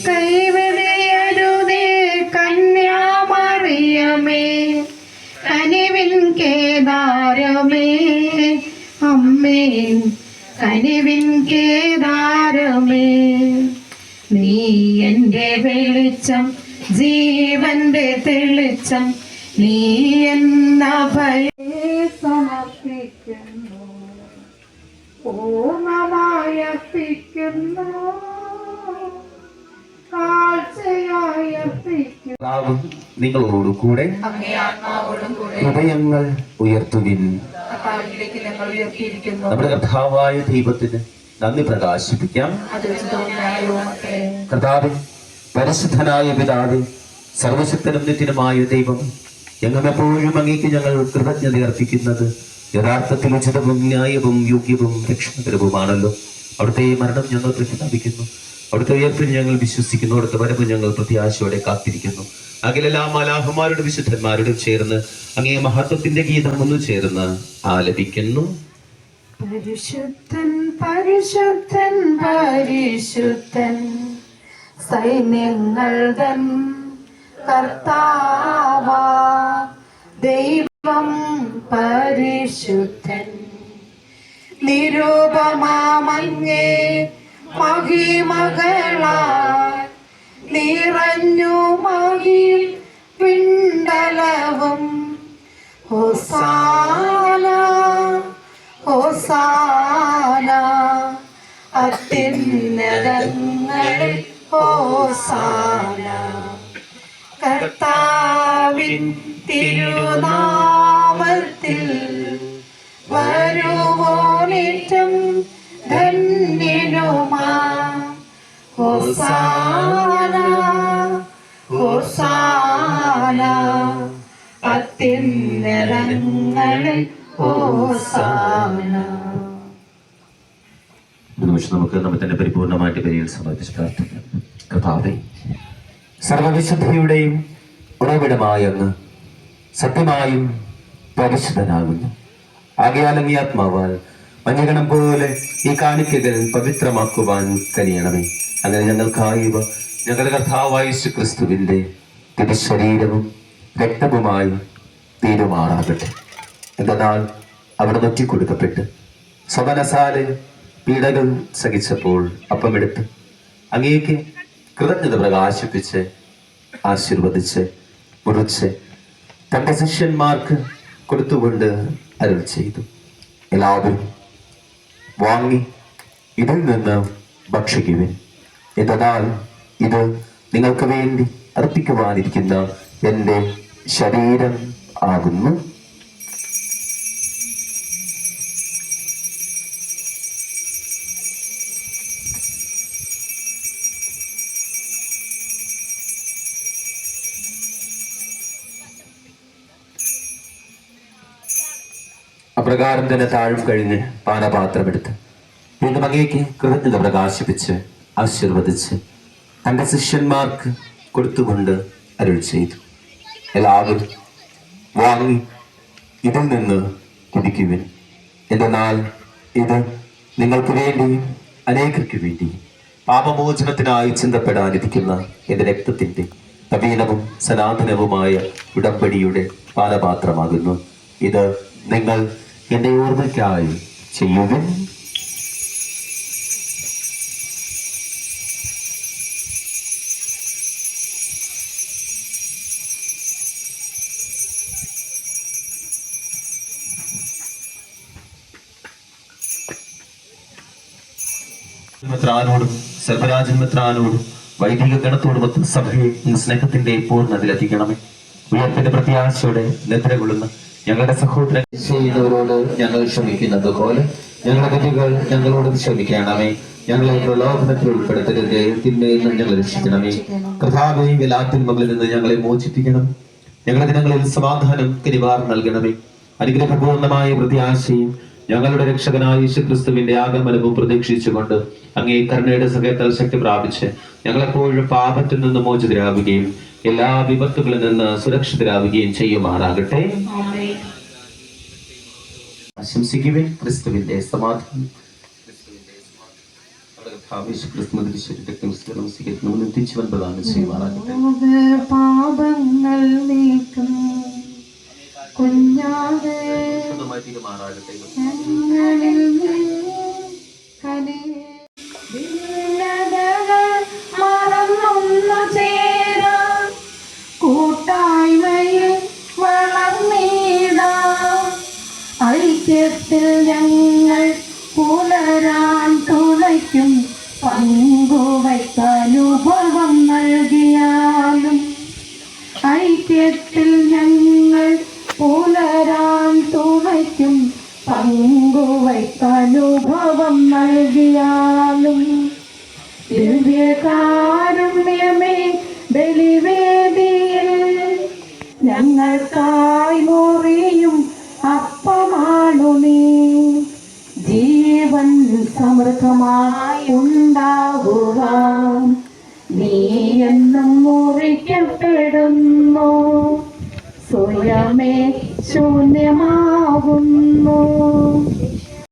കൈവിടയരുതേ കന്യാമറിയമേ കനിവിൻ കേദാരമേ. അമ്മേ കനിവിൻ കേദാരമേ. നീ എന്റെ വെളിച്ചം ജീവന്റെ തെളിച്ചം നീ എന്ന ഭയ സമർപ്പിക്കുന്നു. പൂർണമായി കർത്താവ് നിങ്ങളോട് കൂടെ ഹൃദയങ്ങൾ ഉയർത്തുവിൻ. നമ്മുടെ കർത്താവായ ദൈവത്തിന് നന്ദി പ്രകാശിപ്പിക്കാം. കർത്താവ് പരിശുദ്ധനായ പിതാവ് സർവശക്തനും നിത്യനുമായ ദൈവം എപ്പോഴും അങ്ങേക്ക് ഞങ്ങൾ കൃതജ്ഞത അർപ്പിക്കുന്നത് യഥാർത്ഥത്തിൽ ഉചിതവും ന്യായവും യോഗ്യവും രക്ഷണകരവുമാണല്ലോ അവിടുത്തെ മരണം ഞങ്ങൾ പ്രഖ്യാപിക്കുന്നു. അവിടുത്തെ ഉയർപ്പിൽ ഞങ്ങൾ വിശ്വസിക്കുന്നു. അവിടുത്തെ വരവ് ഞങ്ങൾ പ്രത്യാശയോടെ കാത്തിരിക്കുന്നു. അകലെല്ലാ മലാഹുമാരുടെ വിശുദ്ധന്മാരോടും ചേർന്ന് അങ്ങേ മഹത്വത്തിന്റെ ഗീതം ഒന്ന് ചേർന്ന് ആലപിക്കുന്നു. പരിശുദ്ധൻ പരിശുദ്ധൻ പരിശുദ്ധൻ സൈന്യങ്ങൾ കർത്താവാ. ദൈവം പരിശുദ്ധൻ നിരൂപമാമങ്ങേ. മഹിമകളാൽ നിറഞ്ഞു മഹിൽ പിണ്ടലവും ഹോസാന ഹോസാന അത്യുന്നതങ്ങളിൽ ഹോസാന. കർത്താവിൻ തിരുനാമത്തിൽ വരുവോനേറ്റം ഹോസാന ഹുസാന അത്യുന്നതങ്ങളിൽ ഹുസാന. നിമിഷം നമുക്ക് നമ്മെ തന്നെ പരിപൂർണമായിട്ട് ബലിയിൽ സമർപ്പിച്ച് പ്രാർത്ഥിക്കാം. കർത്താവേ സർവവിശുദ്ധിയുടെയും ഉറവിടമായ അങ്ങ് സത്യമായും പരിശുദ്ധനാകുന്നു. ആകയാൽ അങ്ങേ ആത്മാവാൽ മഞ്ഞഗണം പോലെ ഈ കാണിക്കകൾ പവിത്രമാക്കുവാൻ കഴിയണമേ. അങ്ങനെ ഞങ്ങൾക്കായി ഞങ്ങളുടെ കർത്താവായ യേശു ക്രിസ്തുവിന്റെ തിരുശരീരവും രക്തവുമായി തീരുമാറാകട്ടെ. എന്തെന്നാൽ അവിടെ നൊറ്റിക്കൊടുക്കപ്പെട്ട് സ്വമനസാലെ പീഡകൾ സഹിച്ചപ്പോൾ അപ്പമെടുത്ത് അങ്ങേക്ക് കൃതജ്ഞത പ്രകാശിപ്പിച്ച് ആശീർവദിച്ച് മുറിച്ച് തന്റെ ശിഷ്യന്മാർക്ക് കൊടുത്തുകൊണ്ട് അരുൾ ചെയ്തു. എല്ലാവരും വാങ്ങി ഇതിൽ നിന്ന് ഭക്ഷിക്കുവിൻ. എന്നാൽ ഇത് നിങ്ങൾക്ക് വേണ്ടി അർപ്പിക്കുവാനിരിക്കുന്ന എന്റെ ശരീരം ആകുന്നു. അപ്രകാരം തന്നെ താഴും കഴിഞ്ഞ് പാനപാത്രമെടുത്ത് വീണ്ടും അങ്ങേക്ക് കൃതജ്ഞത പ്രകാശിപ്പിച്ച് ആശീർവദിച്ച് തന്റെ ശിഷ്യന്മാർക്ക് കൊടുത്തുകൊണ്ട് അരുൾ ചെയ്തു. എല്ലാവരും വാങ്ങി ഇതിൽ നിന്ന് കുടിക്കുവിൻ. എന്തെന്നാൽ ഇത് നിങ്ങൾക്ക് വേണ്ടിയും അനേകർക്ക് വേണ്ടിയും പാപമോചനത്തിനായി ചിന്തപ്പെടാനിരിക്കുന്ന എന്റെ രക്തത്തിന്റെ നവീനവും സനാതനവുമായ ഉടമ്പടിയുടെ പാലപാത്രമാകുന്നു. ഇത് നിങ്ങൾ എന്റെ ഓർമ്മയ്ക്കായി ചെയ്യുവിൻ. മെത്രാനോടും സർവരാജൻ മിത്രാനോടും വൈദിക ഒത്തും സഭയെ ഈ സ്നേഹത്തിന്റെ പൂർണതയിലെത്തിക്കണമേ ഉയർപ്പിന്റെ പ്രത്യാശയോടെ നിദ്ര കൊള്ളുന്ന ഞങ്ങളുടെ സഹോദരൻ ചെയ്യുന്നവരോട് ഞങ്ങൾ ക്ഷമിക്കുന്നത് പോലെ ഞങ്ങളുടെ തെറ്റുകൾ ഞങ്ങളോട് ക്ഷമിക്കണമേ. ഞങ്ങളെ പ്രലോഭനത്തിൽ ഉൾപ്പെടുത്തരുത്. തിന്മയിൽ ഞങ്ങൾ രക്ഷിക്കണമേ. കഥാവേ എല്ലാ മകളിൽ നിന്ന് ഞങ്ങളെ മോചിപ്പിക്കണം. ഞങ്ങളുടെ ദിനങ്ങളിൽ സമാധാനം കരിവാർ നൽകണമേ. അനുഗ്രഹപൂർണമായ പ്രത്യാശയും ഞങ്ങളുടെ രക്ഷകനായ യേശുക്രിസ്തുവിന്റെ ആഗമനവും പ്രതീക്ഷിച്ചുകൊണ്ട് അങ്ങേ കരുണയുടെ സഹയത്താൽ ശക്തി പ്രാപിച്ച് ഞങ്ങളെപ്പോഴും പാപത്തിൽ നിന്ന് മോചിതരാവുകയും എല്ലാ വിപത്തുകളിൽ നിന്ന് സുരക്ഷിതരാവുകയും ചെയ്യുമാറാകട്ടെ. ആശംസിക്കുവിൻ ക്രിസ്തുവിന്റെ സമാധാനം പാപങ്ങൾ നീക്കും. കുഞ്ഞാതെ ശുദ്ധമായി തീരുമാറാകട്ടെ ഞങ്ങൾ പുലരാൻ തുണയ്ക്കും പങ്കുവയ്ക്കനുഭവം നൽകിയാലും ഐക്യത്തിൽ ഞങ്ങൾ പങ്കുവയ്ക്കനുഭവം നൽകിയാലും ദിവ്യകാരുണ്യമേ ബലിവേദിയിൽ ഞങ്ങൾക്കായി മുറിയും അപ്പമാണു നീ. ജീവൻ സമൃദ്ധമായി ഉണ്ടാകുക നീ എന്നും മുറിക്കപ്പെടുന്നു. സ്വയമേ Allahumma